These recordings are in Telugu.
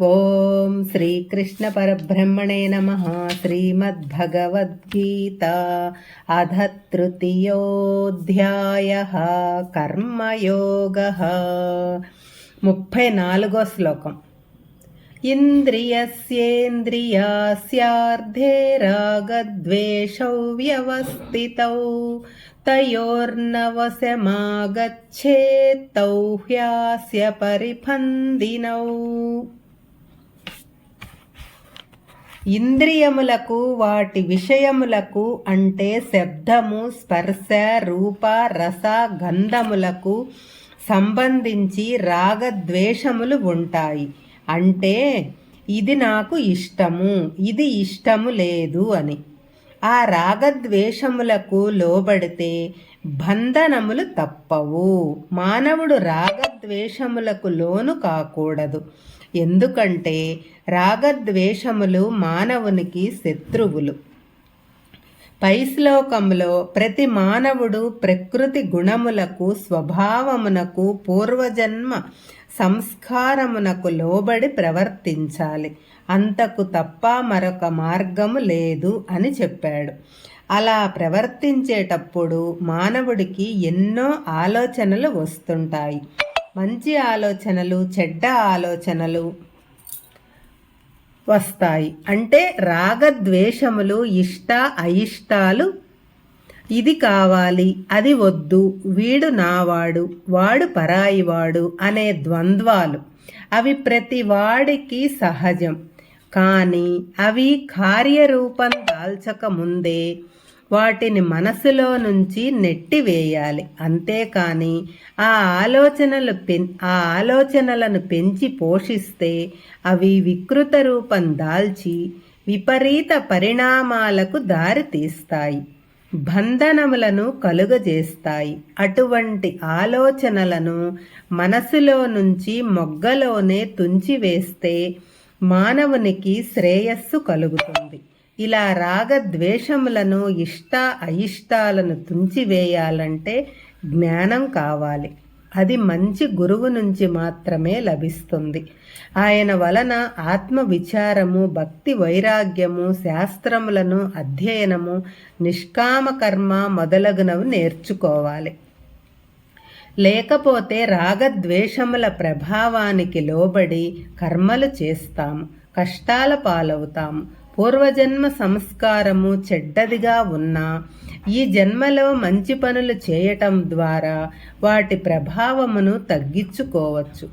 ఓం శ్రీకృష్ణ పరబ్రహ్మణే నమ. శ్రీమద్భగవద్గీత అధ తృతీయోధ్యాయ కర్మయోగ. ముప్పై నాలుగో శ్లోకం. ఇంద్రియస్యేంద్రియాస్యార్ధే రాగద్వేషౌ వ్యవస్థితౌ తయోర్నవశమాగచ్చేత్తౌ హ్యాస్య పరిఫందినౌ ఇంద్రియములకు వాటి విషయములకు అంటే శబ్దము స్పర్శ రూప రస గంధములకు సంబంధించి రాగద్వేషములు ఉంటాయి. అంటే ఇది నాకు ఇష్టము ఇది ఇష్టము లేదు అని. ఆ రాగద్వేషములకు లోబడితే బంధనములు తప్పవు. మానవుడు రాగద్వేషములకు లోను కాకూడదు. ఎందుకంటే రాగద్వేషములు మానవునికి శత్రువులు. పై శ్లోకంలో ప్రతి మానవుడు ప్రకృతి గుణములకు స్వభావమునకు పూర్వజన్మ సంస్కారమునకు లోబడి ప్రవర్తించాలి. అంతకు తప్ప మరొక మార్గము లేదు అని చెప్పాడు. అలా ప్రవర్తించేటప్పుడు మానవుడికి ఎన్నో ఆలోచనలు వస్తుంటాయి. మంచి ఆలోచనలు చెడ్డ ఆలోచనలు వస్తాయి. అంటే రాగద్వేషములు ఇష్ట అయిష్టాలు ఇది కావాలి అది వద్దు వీడు నావాడు వాడు పరాయివాడు అనే ద్వంద్వాలు. అవి ప్రతి వాడికి సహజం. కానీ అవి కార్యరూపం దాల్చక ముందే వాటిని మనసులో నుంచి నెట్టివేయాలి. అంతేకాని ఆ ఆలోచనలు పెన్ ఆ ఆలోచనలను పెంచి పోషిస్తే అవి వికృత రూపం దాల్చి విపరీత పరిణామాలకు దారితీస్తాయి బంధనములను కలుగజేస్తాయి. అటువంటి ఆలోచనలను మనసులో నుంచి మొగ్గలోనే తుంచివేస్తే మానవునికి శ్రేయస్సు కలుగుతుంది. ఇలా రాగద్వేషములను ఇష్ట అయిష్టాలను తుంచివేయాలంటే జ్ఞానం కావాలి. అది మంచి గురువు నుంచి మాత్రమే లభిస్తుంది. ఆయన వలన ఆత్మ విచారము భక్తి వైరాగ్యము శాస్త్రములను అధ్యయనము నిష్కామ కర్మ మొదలగునవి నేర్చుకోవాలి. లేకపోతే రాగద్వేషముల ప్రభావానికి లోబడి కర్మలు చేస్తాము కష్టాల పాలవుతాము పూర్వజన్మ సంస్కారము చెడ్డదిగా ఉన్నా ఈ జన్మలో మంచి పనులు చేయటం ద్వారా వాటి ప్రభావమును తగ్గించుకోవచ్చు.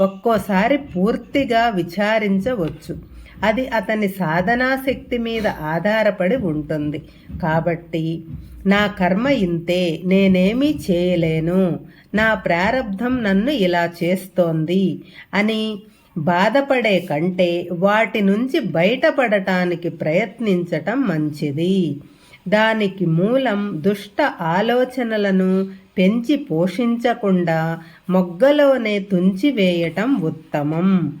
ఒక్కోసారి పూర్తిగా విచారించవచ్చు. అది అతని సాధనా శక్తి మీద ఆధారపడి ఉంటుంది. కాబట్టి నా కర్మ ఇంతే నేనేమీ చేయలేను నా ప్రారంధం నన్ను ఇలా చేస్తోంది అని బాధపడే కంటే వాటి నుంచి బయటపడటానికి ప్రయత్నించటం మంచిది. దానికి మూలం దుష్ట ఆలోచనలను పెంచి పోషించకుండా మొగ్గలోనే తుంచివేయటం ఉత్తమం.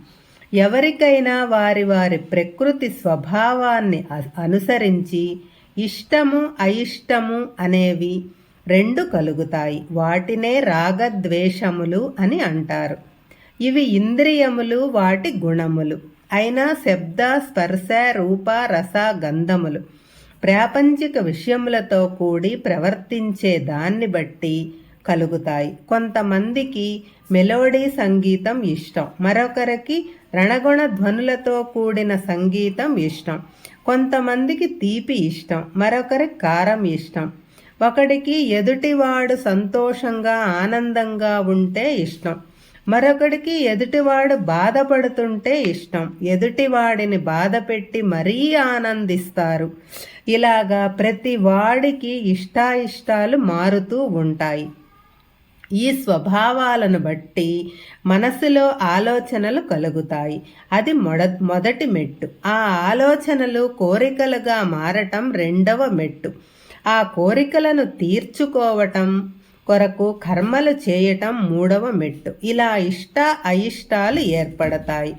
ఎవరికైనా వారి వారి ప్రకృతి స్వభావాన్ని అనుసరించి ఇష్టము అయిష్టము అనేవి రెండు కలుగుతాయి. వాటినే రాగద్వేషములు అని అంటారు. ఇవి ఇంద్రియములు వాటి గుణములు. అయినా శబ్ద స్పర్శ రూప రస గంధములు. ప్రాపంచిక విషయములతో కూడి ప్రవర్తించే దాన్ని బట్టి కలుగుతాయి. కొంతమందికి మెలోడీ సంగీతం ఇష్టం. మరొకరికి రణగుణ ధ్వనులతో కూడిన సంగీతం ఇష్టం. కొంతమందికి తీపి ఇష్టం. మరొకరికి కారం ఇష్టం. ఒకడికి ఎదుటివాడు సంతోషంగా ఆనందంగా ఉంటే ఇష్టం. మరొకడికి ఎదుటివాడు బాధపడుతుంటే ఇష్టం. ఎదుటివాడిని బాధ పెట్టి మరీ ఆనందిస్తారు. ఇలాగా ప్రతి వాడికి ఇష్టాయిష్టాలు మారుతూ ఉంటాయి. ఈ స్వభావాలను బట్టి మనసులో ఆలోచనలు కలుగుతాయి. అది మొడ మొదటి మెట్టు. ఆ ఆలోచనలు కోరికలుగా మారటం రెండవ మెట్టు. ఆ కోరికలను తీర్చుకోవటం కొరకు కర్మలు చేయటం మూడవ మెట్టు. ఇలా ఇష్ట అయిష్టాలు ఏర్పడతాయి.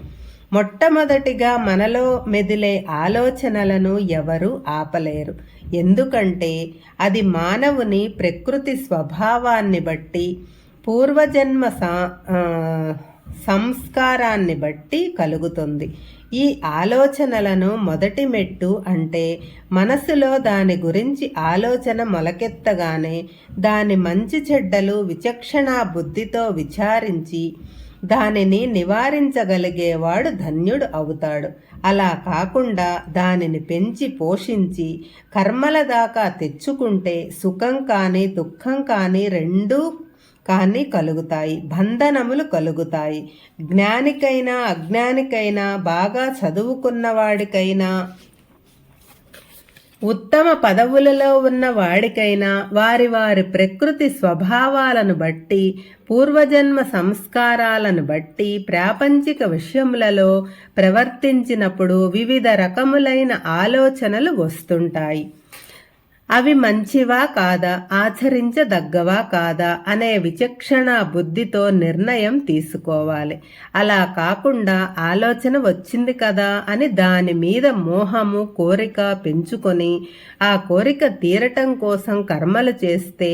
మొట్టమొదటిగా మనలో మెదిలే ఆలోచనలను ఎవరు ఆపలేరు. ఎందుకంటే అది మానవుని ప్రకృతి స్వభావాన్ని బట్టి పూర్వజన్మ సా- సంస్కారాన్ని బట్టి కలుగుతుంది. ఈ ఆలోచనలను మొదటి మెట్టు అంటే మనసులో దాని గురించి ఆలోచన మొలకెత్తగానే దాని మంచి చెడ్డలు విచక్షణా బుద్ధితో విచారించి దానిని నివారించగలిగేవాడు ధన్యుడు అవుతాడు. అలా కాకుండా దానిని పెంచి పోషించి కర్మల దాకా తెచ్చుకుంటే సుఖం కానీ దుఃఖం కానీ రెండూ కానీ కలుగుతాయి బంధనములు కలుగుతాయి. జ్ఞానికైనా అజ్ఞానికైనా బాగా చదువుకున్నవాడికైనా ఉత్తమ పదవులలో ఉన్న వాడికైనా వారి వారి ప్రకృతి స్వభావాలను బట్టి పూర్వజన్మ సంస్కారాలను బట్టి ప్రాపంచిక విషయములలో ప్రవర్తించినప్పుడు వివిధ రకములైన ఆలోచనలు వస్తుంటాయి. అవి మంచివా కాదా? ఆచరించదగ్గవా కాదా? అనే విచక్షణ బుద్ధితో నిర్ణయం తీసుకోవాలి. అలా కాకుండా ఆలోచన వచ్చింది కదా అని దాని మీద మోహము కోరిక పెంచుకొని ఆ కోరిక తీరటం కోసం కర్మలు చేస్తే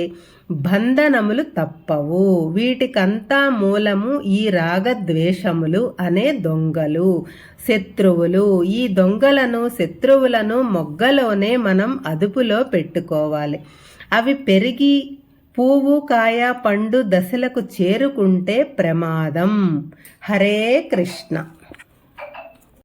బంధనములు తప్పవు. వీటికంతా మూలము ఈ రాగద్వేషములు అనే దొంగలు. శత్రువులు ఈ దొంగలను శత్రువులను మొగ్గలోనే మనం అదుపులో పెట్టుకోవాలి. అవి పెరిగి పువ్వు కాయ పండు దశలకు చేరుకుంటే ప్రమాదం. హరే కృష్ణ.